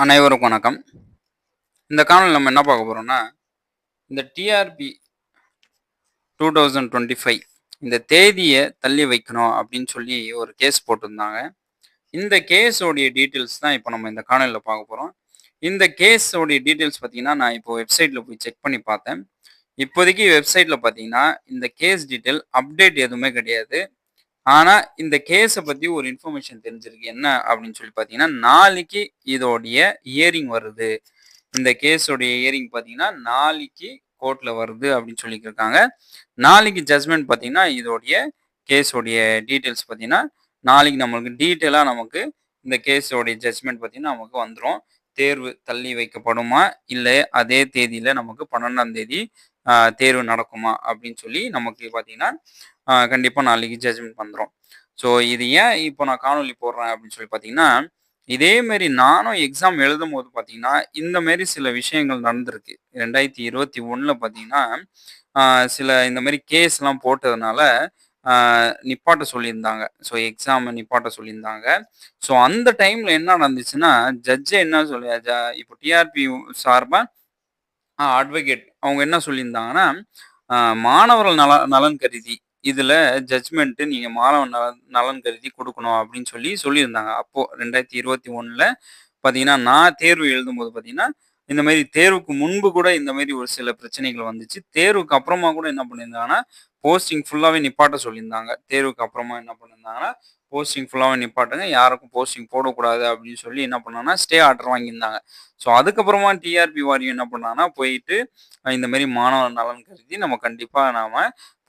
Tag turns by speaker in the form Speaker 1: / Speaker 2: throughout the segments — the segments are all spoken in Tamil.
Speaker 1: அனைவருக்கும் வணக்கம். இந்த காணொலி நம்ம என்ன பார்க்க போகிறோம்னா இந்த TRB two thousand twenty five இந்த தேதியை தள்ளி வைக்கணும் அப்படின்னு சொல்லி ஒரு கேஸ் போட்டிருந்தாங்க. இந்த கேஸோடைய டீட்டெயில்ஸ் தான் இப்போ நம்ம இந்த காணொலியில் பார்க்க போகிறோம் இந்த கேஸோடைய டீட்டெயில்ஸ் பார்த்தீங்கன்னா நான் இப்போ வெப்சைட்டில் போய் செக் பண்ணி பார்த்தேன். இப்போதைக்கு வெப்சைட்டில் பார்த்தீங்கன்னா இந்த கேஸ் டீட்டெயில் அப்டேட் எதுவுமே கிடையாது. ஆனால் இந்த கேஸை பற்றி ஒரு இன்ஃபர்மேஷன் தெரிஞ்சிருக்கு. என்ன அப்படின்னு சொல்லி பார்த்தீங்கன்னா நாளைக்கு இதோடைய இயரிங் வருது. இந்த கேஸோடைய இயரிங் பார்த்தீங்கன்னா நாளைக்கு கோர்ட்டில் வருது அப்படின்னு சொல்லியிருக்காங்க நாளைக்கு ஜட்மெண்ட் பார்த்தீங்கன்னா இதோடைய கேஸோடைய டீட்டெயில்ஸ் பார்த்தீங்கன்னா நாளைக்கு நம்மளுக்கு டீட்டெயிலாக நமக்கு இந்த கேஸோடைய ஜட்மெண்ட் பார்த்தீங்கன்னா நமக்கு வந்துடும் தேர்வு தள்ளி வைக்கப்படுமா? இல்லை அதே தேதியில் நமக்கு பன்னெண்டாம் தேதி தேர்வு நடக்குமா அப்படின்னு சொல்லி நமக்கு பார்த்தீங்கன்னா கண்டிப்பாக நாளைக்கு ஜட்ஜ்மெண்ட் பண்ணுறோம் ஸோ இது ஏன் இப்போ நான் காணொலி போடுறேன் அப்படின்னு சொல்லி பார்த்தீங்கன்னா இதேமாரி நானும் எக்ஸாம் எழுதும் போது பார்த்தீங்கன்னா இந்தமாரி சில விஷயங்கள் நடந்திருக்கு. ரெண்டாயிரத்தி இருபத்தி ஒன்றில் பார்த்தீங்கன்னா சில இந்த மாதிரி கேஸ்லாம் போட்டதுனால நிப்பாட்ட சொல்லியிருந்தாங்க. ஸோ எக்ஸாம் நிப்பாட்ட சொல்லியிருந்தாங்க. ஸோ அந்த டைமில் என்ன நடந்துச்சுன்னா ஜட்ஜை என்ன சொல்லி இப்போ டிஆர்பி சார்பாக அட்வொகேட் அவங்க என்ன சொல்லியிருந்தாங்கன்னா மாணவர்கள் நல நலன் கருதி இதில் ஜட்ஜ்மெண்ட்டு நீங்கள் மாணவன் நலன் நலன் கருதி கொடுக்கணும் அப்படின்னு சொல்லி சொல்லியிருந்தாங்க. அப்போது ரெண்டாயிரத்தி இருபத்தி ஒன்றில் பார்த்தீங்கன்னா நான் தேர்வு எழுதும்போது பார்த்தீங்கன்னா இந்த மாதிரி தேர்வுக்கு முன்பு கூட இந்த மாதிரி ஒரு சில பிரச்சனைகள் வந்துச்சு. தேர்வுக்கு அப்புறமா கூட என்ன பண்ணியிருந்தாங்கன்னா போஸ்டிங் ஃபுல்லாகவே நிப்பாட்ட சொல்லியிருந்தாங்க. தேர்வுக்கு அப்புறமா என்ன பண்ணியிருந்தாங்கன்னா போஸ்டிங் ஃபுல்லாகவே நிப்பாட்டுங்க. யாருக்கும் போஸ்டிங் போடக்கூடாது அப்படின்னு சொல்லி என்ன பண்ணாங்கன்னா ஸ்டே ஆர்டர் வாங்கியிருந்தாங்க. ஸோ அதுக்கப்புறமா டிஆர்பி வாரியம் என்ன பண்ணாங்கன்னா போயிட்டு இந்த மாதிரி மாணவர் நலன் கருதி நம்ம கண்டிப்பாக நாம்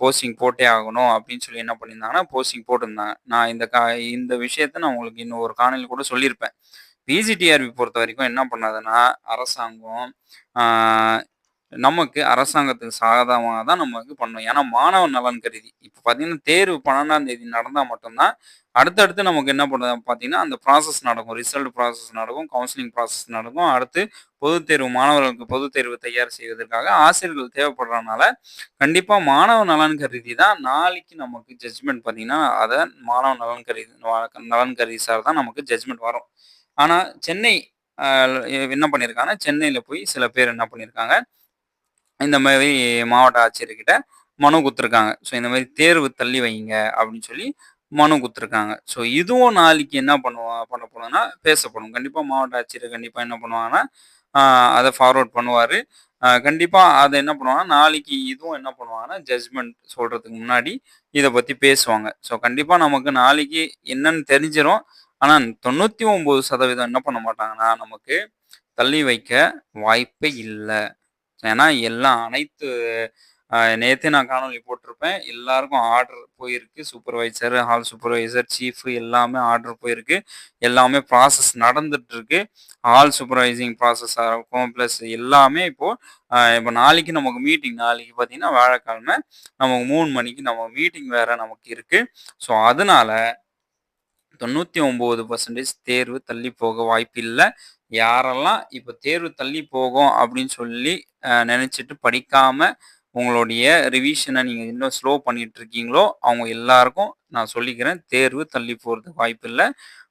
Speaker 1: போஸ்டிங் போட்டே ஆகணும் அப்படின்னு சொல்லி என்ன பண்ணியிருந்தாங்கன்னா போஸ்டிங் போட்டிருந்தாங்க. நான் இந்த கா இந்த விஷயத்த நான் உங்களுக்கு இன்னும் ஒரு காணொலி கூட சொல்லியிருப்பேன். பிஜிடிஆர்பி பொறுத்த வரைக்கும் என்ன பண்ணாதுன்னா அரசாங்கம் நமக்கு அரசாங்கத்துக்கு சாதகமாக தான் நமக்கு பண்ணணும். ஏன்னா மாணவ நலன் கருதி. இப்போ பார்த்தீங்கன்னா தேர்வு பன்னெண்டாம் தேதி நடந்தால் மட்டும்தான் அடுத்தடுத்து நமக்கு என்ன பண்ணுறது பார்த்தீங்கன்னா அந்த ப்ராசஸ் நடக்கும். ரிசல்ட் ப்ராசஸ் நடக்கும் கவுன்சிலிங் ப்ராசஸ் நடக்கும். அடுத்து பொதுத் தேர்வு மாணவர்களுக்கு பொதுத் தேர்வு தயார் செய்வதற்காக ஆசிரியர்கள் தேவைப்படுறதுனால கண்டிப்பாக மாணவ நலன் கருதி தான் நாளைக்கு நமக்கு ஜட்ஜ்மெண்ட் பார்த்தீங்கன்னா அதை மாணவ நலன் கருதி நலன் கருதி சார் தான் நமக்கு ஜட்ஜ்மெண்ட் வரும். ஆனால் சென்னை என்ன பண்ணியிருக்காங்கன்னா சென்னையில் போய் சில பேர் என்ன பண்ணியிருக்காங்க இந்த மாதிரி மாவட்ட ஆட்சியர்கிட்ட மனு கொடுத்துருக்காங்க. ஸோ இந்த மாதிரி தேர்வு தள்ளி வைங்க அப்படின்னு சொல்லி மனு கொடுத்துருக்காங்க. ஸோ இதுவும் நாளைக்கு என்ன பண்ணுவா பண்ண போனோம்னா பேசப்படும் கண்டிப்பாக மாவட்ட ஆட்சியர் கண்டிப்பாக என்ன பண்ணுவாங்கன்னா அதை ஃபார்வர்ட் பண்ணுவார். கண்டிப்பாக அதை என்ன பண்ணுவாங்கன்னா நாளைக்கு இதுவும் என்ன பண்ணுவாங்கன்னா ஜட்ஜ்மெண்ட் சொல்கிறதுக்கு முன்னாடி இதை பற்றி பேசுவாங்க. ஸோ கண்டிப்பாக நமக்கு நாளைக்கு என்னன்னு தெரிஞ்சிடும் ஆனால் தொண்ணூற்றி ஒம்பது சதவீதம் என்ன பண்ண மாட்டாங்கன்னா நமக்கு தள்ளி வைக்க வாய்ப்பே இல்லை. ஏன்னா எல்லாம் அனைத்து நேற்று நான் காணொலி போட்டிருப்பேன். எல்லாருக்கும் ஆர்டர் போயிருக்கு. சூப்பர்வைசர் ஹால் சூப்பர்வைசர் சீஃப் எல்லாமே ஆர்டர் போயிருக்கு. எல்லாமே ப்ராசஸ் நடந்துட்டு இருக்கு ஹால் சூப்பர்வைசிங் ப்ராசஸாக இருக்கும். ப்ளஸ் எல்லாமே இப்போது இப்போ நாளைக்கு நமக்கு மீட்டிங் நாளைக்கு பார்த்தீங்கன்னா வேலைக்கிழமை நமக்கு மூணு மணிக்கு நம்ம மீட்டிங் வேற நமக்கு இருக்குது ஸோ அதனால தொண்ணூற்றி ஒம்பது பர்சன்டேஜ் தேர்வு தள்ளி போக வாய்ப்பு இல்லை யாரெல்லாம் இப்போ தேர்வு தள்ளி போகும் அப்படின்னு சொல்லி நினச்சிட்டு படிக்காமல் உங்களுடைய ரிவிஷனை நீங்கள் இன்னும் ஸ்லோ பண்ணிட்டு இருக்கீங்களோ அவங்க எல்லாருக்கும் நான் சொல்லிக்கிறேன் தேர்வு தள்ளி போகிறதுக்கு வாய்ப்பு இல்லை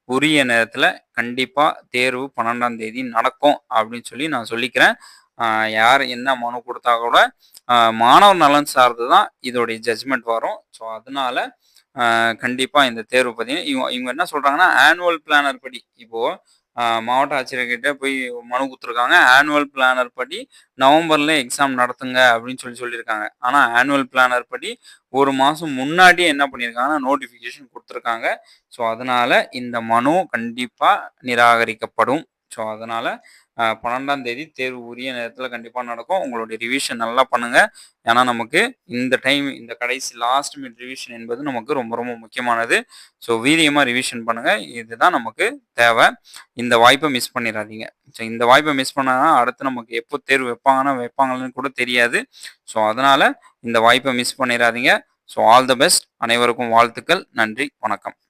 Speaker 1: உரிய நேரத்தில் கண்டிப்பாக தேர்வு பன்னெண்டாம் தேதி நடக்கும் அப்படின்னு சொல்லி நான் சொல்லிக்கிறேன். யார் என்ன மனு கொடுத்தா கூட மாணவர் நலன் சார்ந்து தான் இதோடைய ஜட்ஜ்மெண்ட் வரும். ஸோ அதனால கண்டிப்பாக இந்த தேர்வு பார்த்தீங்கன்னா இவங்க இவங்க என்ன சொல்கிறாங்கன்னா ஆனுவல் பிளானர் படி. இப்போது மாவட்ட ஆட்சியர்கிட்ட போய் மனு கொடுத்துருக்காங்க. ஆனுவல் பிளானர் படி நவம்பரில் எக்ஸாம் நடத்துங்க அப்படின்னு சொல்லி சொல்லியிருக்காங்க. ஆனால் ஆனுவல் பிளானர் படி ஒரு மாதம் முன்னாடியே என்ன பண்ணியிருக்காங்கன்னா நோட்டிஃபிகேஷன் கொடுத்துருக்காங்க. ஸோ அதனால் இந்த மனு கண்டிப்பாக நிராகரிக்கப்படும். ஸோ அதனால் பன்னெண்டாம் தேதி தேர்வு உரிய நேரத்தில் கண்டிப்பாக நடக்கும். உங்களுடைய ரிவிஷன் நல்லா பண்ணுங்கள் ஏன்னா நமக்கு இந்த டைம் இந்த கடைசி லாஸ்ட் மினிட் ரிவிஷன் என்பது நமக்கு ரொம்ப ரொம்ப முக்கியமானது. ஸோ வீரியமாக ரிவிஷன் பண்ணுங்கள் இதுதான் நமக்கு தேவை. இந்த வாய்ப்பை மிஸ் பண்ணிடாதீங்க ஸோ இந்த வாய்ப்பை மிஸ் பண்ணனா அடுத்து நமக்கு எப்போ தேர்வு வைப்பாங்கன்னா வைப்பாங்கன்னு கூட தெரியாது. ஸோ அதனால் இந்த வாய்ப்பை மிஸ் பண்ணிடாதீங்க ஸோ ஆல் த பெஸ்ட் அனைவருக்கும் வாழ்த்துக்கள். நன்றி. வணக்கம்.